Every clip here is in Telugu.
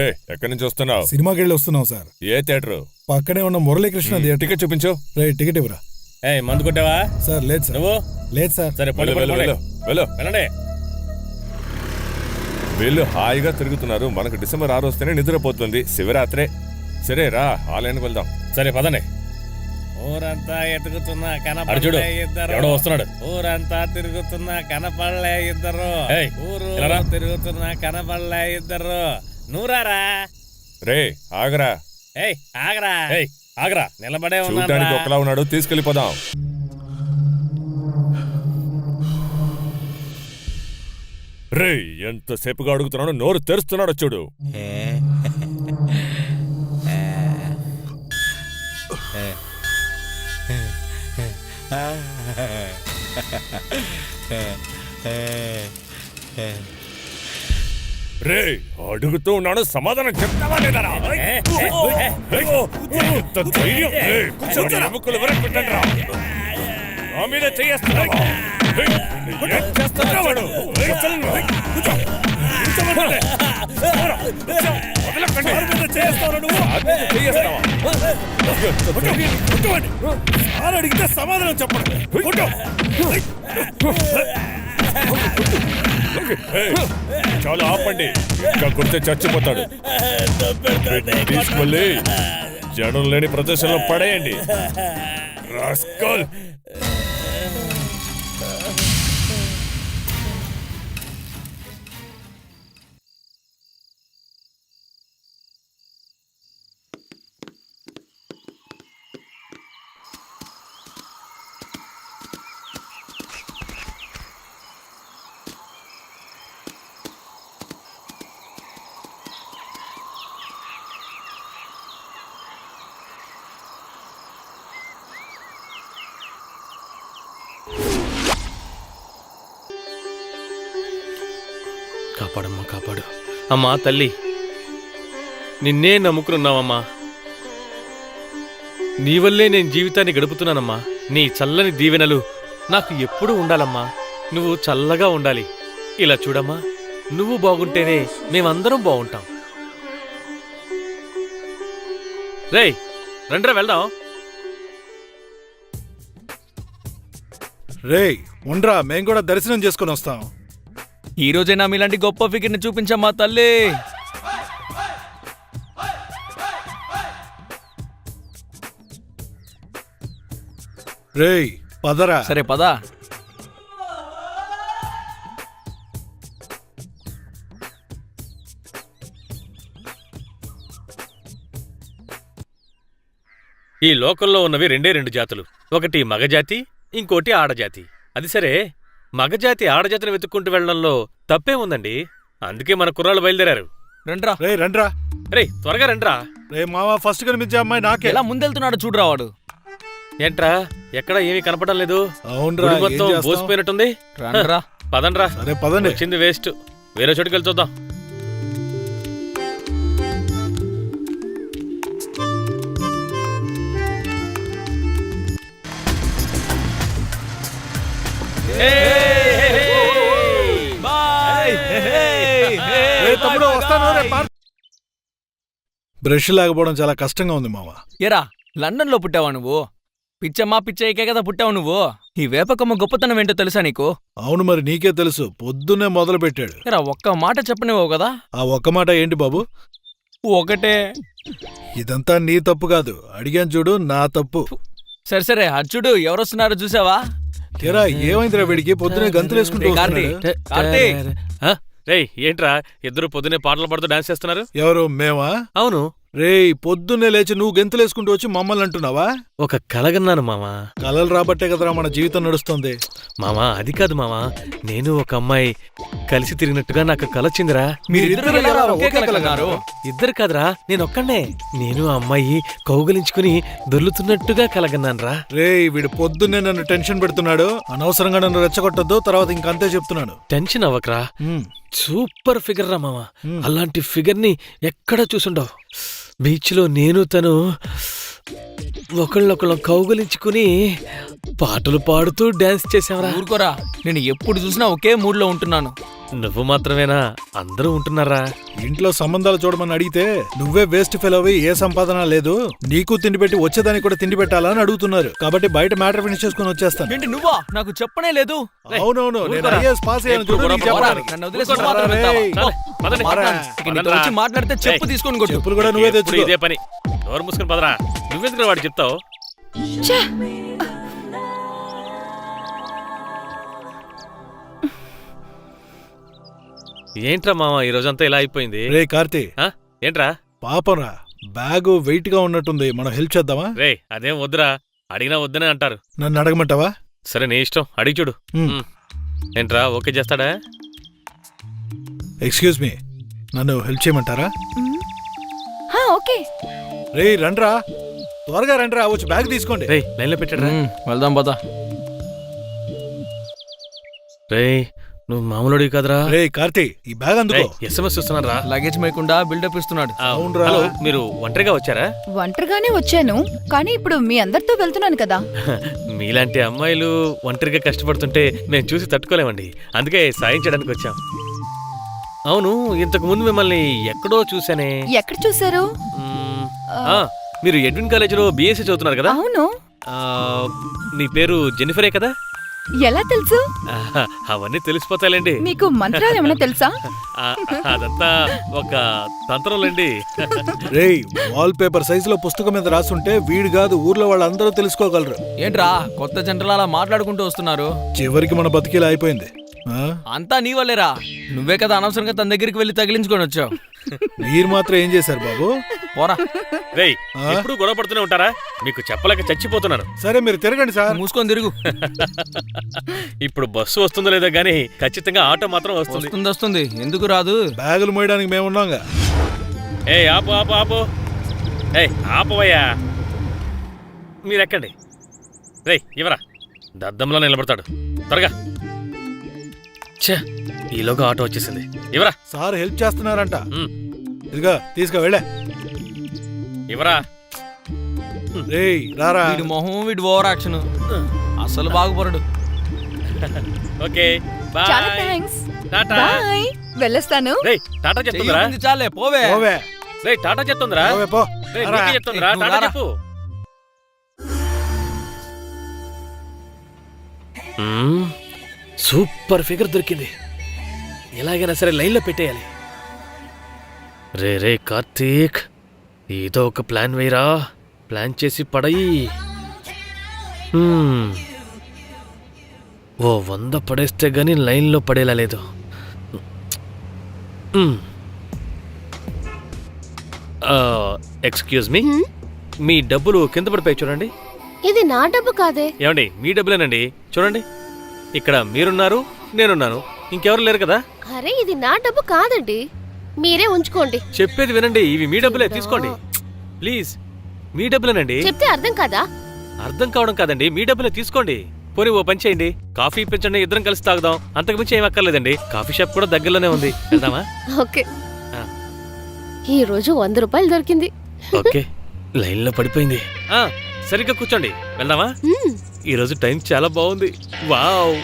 ఏ ఎక్కడి నుంచి వస్తున్నావు? సినిమాకి వెళ్ళి వస్తున్నాం సార్. ఏ థియేటర్? పక్కనే ఉన్న మురళీకృష్ణ థియేటర్. టికెట్ చూపించు. రే టికెట్ ఇవ్వరా? ఏయ్ మందు కొట్టావా? సార్ లేదు సార్. నువ్వు? లేదు సార్. సరే వెళ్ళు వెళ్ళు వెళ్ళు వెళ్ళు. వెళ్ళండి. వీళ్ళు హాయిగా తిరుగుతున్నారు. మనకు డిసెంబర్ ఆరు వస్తేనే నిద్రపోతుంది. శివరాత్రే. సరే రా ఆలయానికి వెళ్దాం. సరే పదండి. ఊరంతా ఎతుకుతున్నా కనపడలే ఇద్దరు. ఎవడో వస్తున్నాడు. ఊరంతా తిరుగుతున్నా కనపడలే ఇద్దరు. ఏయ్, ఊరు. తిరుగుతున్నా కనపడలే ఇద్దరు. నూరారా? రే ఆగరా. ఏయ్ ఆగరా. ఏయ్ ఆగరా. నిలబడే చూడ్డానికి ఒకలా ఉన్నాడు తీసుకెళ్ళిపోదాం రే ఎంతసేపుగా అడుగుతున్నాడు నోరు తెరుస్తున్నాడు చూడు. రే అడుగుతూ ఉన్నాడు సమాధానం చెప్తావా లేదరా కూర్చోండి, ఎముకలు. నా మీద? సార్ అడిగితే సమాధానం చెప్పండి. చాలా ఆపండి. ఇంకా కుడితే చచ్చిపోతాడు. తీసుకువెళ్ళి తీసుకెళ్ళి జనం లేని ప్రదేశంలో పడేయండి. రాస్కల్! కాపాడమ్మా కాపాడు. అమ్మా తల్లి నిన్నే నమ్ముకున్నావమ్మా నీ వల్లే నేను జీవితాన్ని గడుపుతున్నానమ్మా. నీ చల్లని దీవెనలు నాకు ఎప్పుడూ ఉండాలమ్మా. నువ్వు చల్లగా ఉండాలి. ఇలా చూడమ్మా నువ్వు బాగుంటేనే మేమందరం బాగుంటాం. రేయ్ రండ్రా వెళ్దాం. రేయ్ ఉండ్రా మేం కూడా దర్శనం చేసుకొని వస్తాం. ఈ రోజైనా మీలాంటి గొప్ప ఫిగర్ని చూపించమ్మా తల్లి. రేయ్ పదరా. సరే పదా. ఈ లోకంలో ఉన్నవి రెండే రెండు జాతులు. ఒకటి మగజాతి ఇంకోటి ఆడజాతి అది సరే. మగజాతి ఆడజాతిని వెతుక్కుంటూ వెళ్ళడంలో తప్పే ఉందండి. అందుకే మన కుర్రాళ్ళు బయలుదేరారు. రండ్రా. రే రండ్రా. రే త్వరగా రండ్రా. రే మావా ఫస్ట్ కనిపించే అమ్మాయి నాకే. ఎలా ముందెళ్తున్నాడు చూడురా వాడు. ఏంట్రా ఎక్కడ ఏమీ కనపడం లేదు? అవునరా గుడి ఏం మొత్తం? బోసిపోయినట్టుంది. రండ్రా. పదండ్రా. సరే పదండి. వచ్చింది వేస్ట్. వేరే చోటుకి వెళ్ళి చూద్దాం. బాయ్ బ్రష్ లేకపోవడం చాలా కష్టంగా ఉంది మావా ఎరా లండన్లో పుట్టావా నువ్వు పిచ్చమ్మా పిచ్చయ్యకే కదా పుట్టావు నువ్వు ఈ వేపకమ్మ గొప్పతనం ఏంటో తెలుసా నీకు అవును మరి నీకే తెలుసు పొద్దున్నే మొదలు పెట్టాడు ఎరా ఒక్క మాట చెప్పనివ్వవు కదా ఆ ఒక్క మాట ఏంటి బాబు ఒకటే ఇదంతా నీ తప్పు కాదు అడిగాను చూడు నా తప్పు సరే సరే అచ్చుడు ఎవరొస్తున్నారో చూసావా ఏరా ఏమైందిరా వీడికి పొద్దునే గంతులు వేసుకుంటూ కార్తీ, వస్తున్నాడు? కార్తీ ఆ? రేయ్ ఏంట్రా? ఇద్దరు పొద్దునే పాటలు పాడుతూ డాన్స్ చేస్తున్నారు? ఎవరు మేమా? అవును. రేయ్ పొద్దున్నే లేచి నువ్వు గెంతులు వేసుకుంటూ వచ్చి మమ్మల్ని అంటున్నావా? ఒక కలగన్నాను మామా. కలలు రాబట్టే కదరా మన జీవితం నడుస్తుంది. మామా అది కాదు మామా. నేను ఒక అమ్మాయి కలిసి తిరిగినట్టుగా నాకు కలొచ్చిందిరా మీరిద్దరు ఎలా ఒకే కలకన్నారు ఇద్దరు కాదురా నేను ఒక్కడే నేను ఆ అమ్మాయి కౌగలించుకుని దొర్లుతున్నట్టుగా కలగన్నాన్రా. రేయ్ వీడు పొద్దున్నే నన్ను టెన్షన్ పెడుతున్నాడు. అనవసరంగా నన్ను రెచ్చగొట్టద్దు. తర్వాత ఇంకంతే చెప్తున్నాడు. టెన్షన్ అవ్వకరా. సూపర్ ఫిగర్ రా మామా. అలాంటి ఫిగర్ని ఎక్కడ చూసుండవు. బీచ్లో నేను తను ఒకళ్ళొకళ్ళం కౌగులించుకుని పాటలు పాడుతూ డాన్స్ చేసావరా ఊరుకోరా. నేను ఎప్పుడు చూసినా ఒకే మూడ్లో ఉంటున్నాను. నువ్వు మాత్రమేనా? అందరూ ఉంటున్నారా? ఇంట్లో సంబంధాలు చూడమని అడిగితే నువ్వే వేస్ట్ ఫెల్ అవి ఏ సంపాదన లేదు. నీకు తిండి పెట్టి వచ్చేదానికి కూడా తిండి పెట్టాలని అడుగుతున్నారు. కాబట్టి బయట మ్యాటర్ ఫినిష్ చేసుకుని వచ్చేస్తాను. ఏంటి నువ్వా? నాకు చెప్పనే లేదు. అవునవును నేను. ఐఏఎస్ పాస్ అయ్యాను చూడు నీకు ఎప్పుడు పోరా, చెప్పడానికి. నన్ను వదిలేసి ఊరుకోరా మాత్రం రేయ్. వెళ్తావా? చాలే, పదండి. పోరా. ఇక నీతో వచ్చి మాట్లాడితే చెప్పు తీసుకొని కొట్టు. చెప్పులు కూడా నువ్వే ఎప్పుడు తెచ్చుకో. ఇదే పని. నోరు మూసుకుని పదరా. నువ్వెందుకు వాడు చెప్తావు? ఏంట్రా మామ ఈ రోజంతా ఇలా అయిపోయింది? రే కార్తీ. ఆ? ఏంట్రా? పాపంరా బ్యాగ్ వెయిట్గా ఉన్నట్టుంది మనం హెల్ప్ చేద్దామా? రే అదేం వద్దురా అడిగినా వద్దనే అంటారు. నన్ను అడగమంటావా? సరే నీ ఇష్టం అడిగి చూడు. మ్. మ్. ఏంట్రా ఓకే చేస్తాడా? ఎక్స్క్యూజ్ మీ నన్ను హెల్ప్ చేయమంటారా? హా, ఓకే. రే రండ్రా. త్వరగా రండ్రా వచ్చి బ్యాగ్ తీసుకోండి. రే లైన్లో పెట్టాడు వెళ్దాం పదా. రే నువ్వు మామూలుడివి కదరా. రే కార్తీ ఈ బ్యాగ్ అందుకో. ఎస్ఎంఎస్ చూస్తున్నారా లగేజ్ మేయకుండా బిల్డప్ ఇస్తున్నాడు. ఆ, అవునురా. హలో మీరు ఒంటరిగా వచ్చారా? ఒంటరిగానే వచ్చాను కానీ ఇప్పుడు మీ అందరితో వెళ్తున్నాను కదా. మీలాంటి అమ్మాయిలు ఒంటరిగా కష్టపడుతుంటే మేము చూసి తట్టుకోలేమండి. అందుకే సాయం చేయడానికి వచ్చాం. అవును ఇంతకు ముందు మిమ్మల్ని ఎక్కడో చూసానే ఎక్కడ చూసారు మీరు ఎడ్విన్ కాలేజీలో బీఎస్సీ చదువుతున్నారు కదా? అవును. ఆ, నీ పేరు జెనిఫరే కదా? ఎలా తెలుసు? అవన్నీ తెలిసిపోతాయిలేండి. మీకు మంత్రాలు ఏమైనా తెలుసా? అదంతా ఒక తంత్రంలేండి. రే వాల్ పేపర్ సైజులో పుస్తకం మీద రాసుంటే వీడు కాదు ఊర్లో వాళ్ళందరూ తెలుసుకోగలరు. ఏంట్రా కొత్త జంటలు అలా మాట్లాడుకుంటూ వస్తున్నారు? చివరికి మన బతికిలా అయిపోయింది? అంతా నీ వల్లేరా? నువ్వే కదా అనవసరంగా తన దగ్గరికి వెళ్ళి తగిలించుకొని వచ్చావు. మీరు మాత్రం ఏం చేశారు బాబు? పోరా. రేయ్ ఆ? ఎప్పుడు గొడవ పడుతూనే ఉంటారా? మీకు చెప్పలేక చచ్చిపోతున్నాను సరే మీరు తిరగండి సార్. మూసుకొని తిరుగు. ఇప్పుడు బస్సు వస్తుందో లేదో గానీ ఖచ్చితంగా ఆటో మాత్రం వస్తుంది. వస్తుంది వస్తుంది. ఎందుకు రాదు? బ్యాగులు మోయడానికి మేమున్నాంగా ఏ ఆపు ఆపు ఆపు. ఏ ఆపవయ్యా. మీరు ఎక్కండి రేయ్ ఇవరా దద్దంలో నిలబడతాడు. త్వరగా. ఛే ఈలోగా ఆటో వచ్చేసింది. ఇవరా సార్ హెల్ప్ చేస్తున్నారంట. ఉమ్, ఇదిగా తీసుకు వెళ్ళే. ఇవరా రేయ్ రారా. వీడి మొహం వీడి ఓవర్ యాక్షన్. అసలు బాగుపడడు. ఓకే చాలా బాయ్. Thanks tata. బాయ్. వెళ్ళొస్తాను. రేయ్ టాటా చెప్తుందిరా. చాలే పోవే. పోవే. రేయ్ టాటా చెప్తుందిరా. పోవే పో. రేయ్ రారా. నీకే చెప్తుందిరా. నువ్వు టాటా రారా. చెప్పు. మ్మ్, సూపర్ ఫిగర్ దొరికింది. ఎలాగైనా సరే లైన్లో పెట్టేయాలి. రే రే కార్తీక్ ఏదో ఒక ప్లాన్ వేయరా? ప్లాన్ చేసి పడయి. ఓ వంద పడేస్తే గాని లైన్లో పడేలా లేదు. Excuse me. మీ డబ్బులు కింద పడిపోయి చూడండి. ఇది నా డబ్బు కాదే. ఏమండి మీ డబ్బులేనండి? చూడండి. ఇక్కడ మీరున్నారు నేనున్నాను. ఇంకెవరు లేరు కదా? అరే ఇది నా డబ్బు కాదండి. మీరే ఉంచుకోండి. చెప్పేది వినండి ఇవి మీ డబ్బులే తీసుకోండి. ప్లీజ్ మీ డబ్బులేనండి. చెప్తే అర్థం కదా? అర్థం కావడం కాదండి మీ డబ్బులే తీసుకోండి. పోనీ ఓ పని చేయండి. కాఫీ ఇప్పించండి ఇద్దరం కలిసి తాగుదాం. అంతకుమించి ఏం అక్కర్లేదండి. కాఫీ షాప్ కూడా దగ్గరలోనే ఉంది. వెళ్దామా? ఓకే. ఆ. ఈ రోజు వంద రూపాయలు దొరికింది. ఓకే లైన్లో పడిపోయింది. ఆ, సరిగ్గా కూర్చోండి. వెళ్దామా? మ్మ్. ఈ రోజు టైం చాలా బాగుంది. వావ్.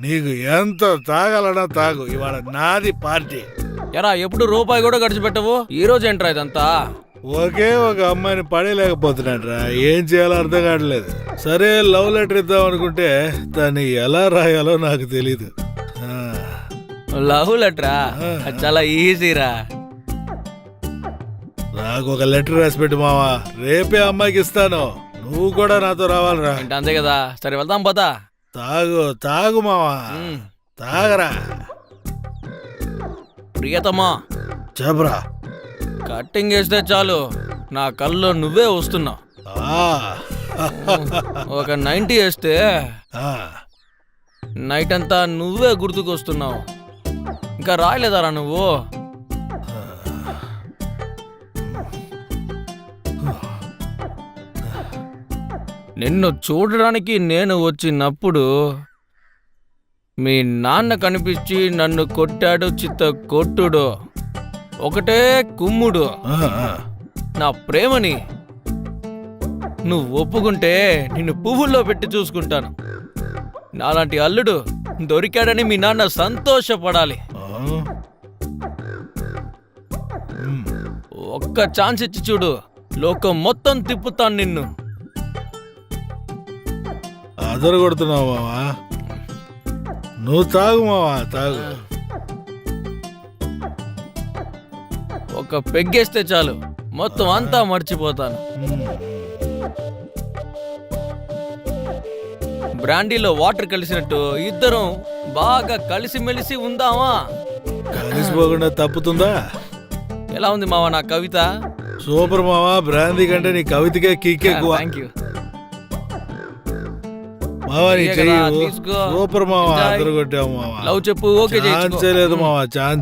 నీకు ఎంత తాగాలన్నా తాగు. ఇవాళ నాది పార్టీ. ఎరా ఎప్పుడు రూపాయి కూడా ఖర్చు పెట్టవు? ఈ రోజు ఏంట్రా ఇదంతా? ఒకే ఒక అమ్మాయిని పడేయలేకపోతున్నాడు ఏం చేయాలో అర్థం కావట్లేదు. సరే లవ్ లెటర్ ఇద్దాం అనుకుంటే దాన్ని ఎలా రాయాలో నాకు తెలీదు. లవ్ లెటరా? చాలా ఈజీరా. నాకు ఒక లెటర్ రాసి పెట్టు మావా. రేపే అమ్మాయికి ఇస్తాను. నువ్వు కూడా నాతో రావాలిరా. అంటే అంతే కదా. సరే వెళ్దాం పదా. తాగు తాగు మావా. తాగరా. ప్రియతమా. చెప్పరా. కట్టింగ్ వేస్తే చాలు. నా కళ్ళు నువ్వే వస్తున్నావు ఒక నైంటీ వేస్తే నైట్ అంతా నువ్వే గుర్తుకొస్తున్నావు. ఇంకా రాయలేదారా నువ్వు? నిన్ను చూడడానికి నేను వచ్చినప్పుడు మీ నాన్న కనిపించి నన్ను కొట్టాడు చిత్త కొట్టుడు. ఒకటే కుమ్ముడు. నా ప్రేమని నువ్వు ఒప్పుకుంటే నిన్ను పువ్వుల్లో పెట్టి చూసుకుంటాను. నాలాంటి అల్లుడు దొరికాడని మీ నాన్న సంతోషపడాలి. ఒక్క ఛాన్స్ ఇచ్చి చూడు లోకం మొత్తం తిప్పుతాను నిన్ను. అదర కొడుతున్నావు మావా? నువ్వు తాగు మావా తాగు. ఒక పెగ్గేస్తే చాలు. మొత్తం అంతా మర్చిపోతాను. బ్రాండీలో వాటర్ కలిసినట్టు ఇద్దరం బాగా కలిసిమెలిసి ఉందామా? కలిసిపోకుండా తప్పుతుందా? ఎలా ఉంది మావా నా కవిత? సూపర్ మావా బ్రాందీ కంటే నీ కవితకే కిక్ ఎక్కువ. థ్యాంక్ యూ మావా నీ చెయ్యి. సూపర్ మావా. అదర కొట్టావు మావా. లవ్ చెప్పు ఓకే ఛాన్సే లేదు మావా ఛాన్స్